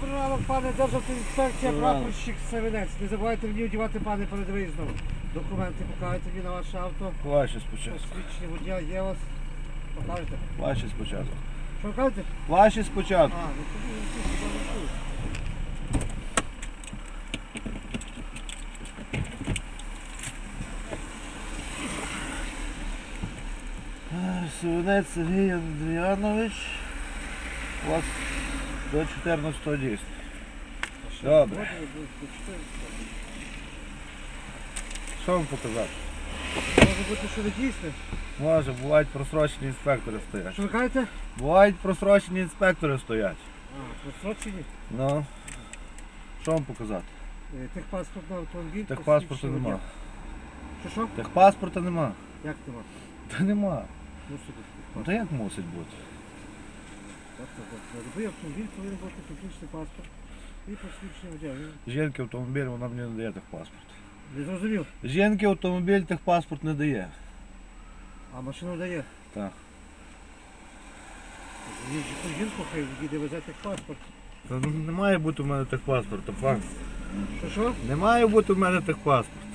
Добрий ранок, пане Державтоінспекція, прапорщик Савинець. Не забувайте мені одягати, пане, перед виїздом. Документи покажете мені на ваше авто. Ваші спочатку. Посвідчення водія є у вас. Покажете. Ваші спочатку. Що кажете? Ваші спочатку. А, ну тоді не не Сергій Андріанович. У вас до 14 дійсно. Добре. Сьогодні буде до 14. Що вам показати? Може бути, що не дійсне. Може, бувають просрочені інспектори стоять. Що ви кажете? Бувають просрочені інспектори стоять. А, просрочені. Ну. Що вам показати? Е, Техпаспорт на автомобіль. Техпаспорту посвідчення нема. водія. Що що? Техпаспорта нема. Як нема? Та нема. Мусить бути Ну то як мусить бути? Любий автомобіль повинен бути технічний паспорт і посвідчення водія. Жінки автомобіль, вона мені не дає техпаспорт. Не зрозумів. Жінки автомобіль техпаспорт не дає. А машину дає. Так. Жінку хай їде везе техпаспорт. Та ну, не має бути в мене техпаспорта, пан. Що що? Не має бути в мене техпаспорт.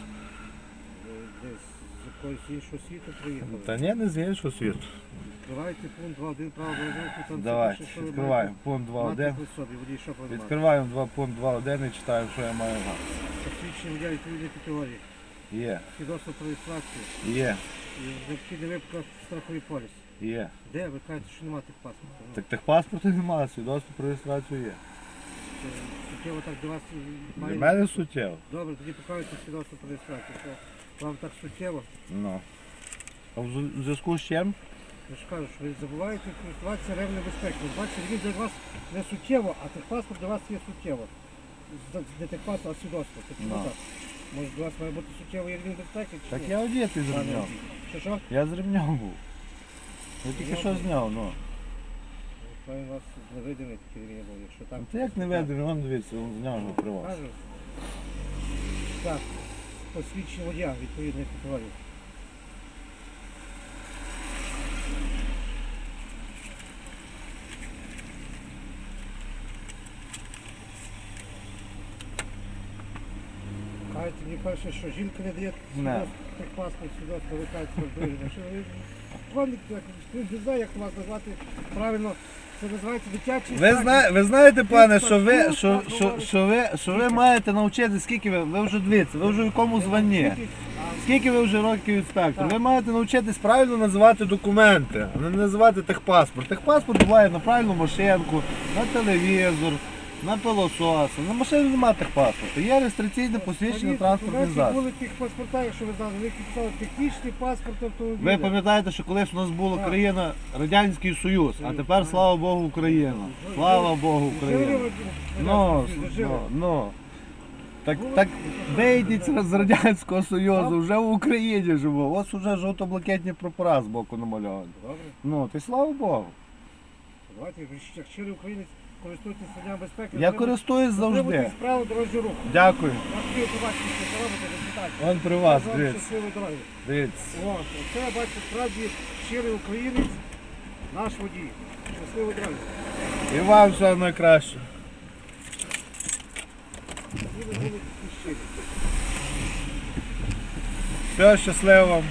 Якогось іншого світу приїхали. Та ні, не з іншого світу. Відкривайте пункт 2.1 право дорожнього там Давай, пише, що ви відкриваємо пункт маєте 2.1. при собі, водій, що. Відкриваємо 2 пункт 2.1 і читаємо, що я маю мати. Посвідчення водія відповідної категорії. Є, Свідоцтво про реєстрацію. є, І необхідний випуск страховий поліс. є. Де? Ви кажете, що немає техпаспорта. Ну, Так техпаспорту немає, свідоцтво про реєстрацію є. це Суттєво так до вас Для має... мене суттєво. Добре, тоді покажете свідоцтво про реєстрацію. Що вам так суттєво? Ну. А в з- зв'язку з чим? Я ж кажу, що ви забуваєте користуватися ревною безпекою. Бачите, він для вас не суттєво, а техпаспорт для вас є суттєво. З- Не техпаспорт, а свідоцтво. Це чому Ну. так? Може для вас має бути суттєвий рівень безпеки? Чи Так ні? я одітий з Пане ремнем. Андрій? Що що? Я з ремнем був. Я тільки що зняв, ну. Він у вас невидимий такий рівень був, якщо так. Ну, Та як не ведений, вон дивіться, він зняв його при вас. Кажу. Так, посвідчення водія відповідних категорії. Кажете, мені перше, що жінка не дає Не. паспорт сюди, ви в що вдвижено. Що ви Як- не знаю, як вас назвати правильно. Це називається дитячий Ви, зна, ви знаєте, пане, що ви, що, що, що, ви, що ви маєте навчити, скільки ви, ви вже дивіться, ви вже в якому званні? Скільки ви вже років інспектор? Ви маєте навчитись правильно називати документи, а не називати техпаспорт. Техпаспорт буває на правильну машинку, на телевізор, на пилосос. На машині немає техпаспорту. Є реєстраційне посвідчення транспортний засіб. були тих паспорта, якщо ви знали, вони писали технічний паспорт автомобіля. Ви пам'ятаєте, що колись у нас була Так. країна Радянський Союз, а тепер слава Богу Україна. Слава Богу Україна. Ну, ну, ну. Так, так вийдіть з Радянського Союзу, вже в Україні живу. Ось вже жовто-блакитні прапора з боку намальовані. Добре, Ну, ти слава Богу. давайте, ви як щирий українець, користуйтесь садям безпеки. Я користуюсь завжди. правил дорожнього руху. Дякую. Що робите. Он при вас, дивіться. дороги. Дивіться. О, це, бачите, справді щирий українець, наш водій. Щасливої дороги. І вам все найкраще. І ви були щирі. Все, щасливо вам.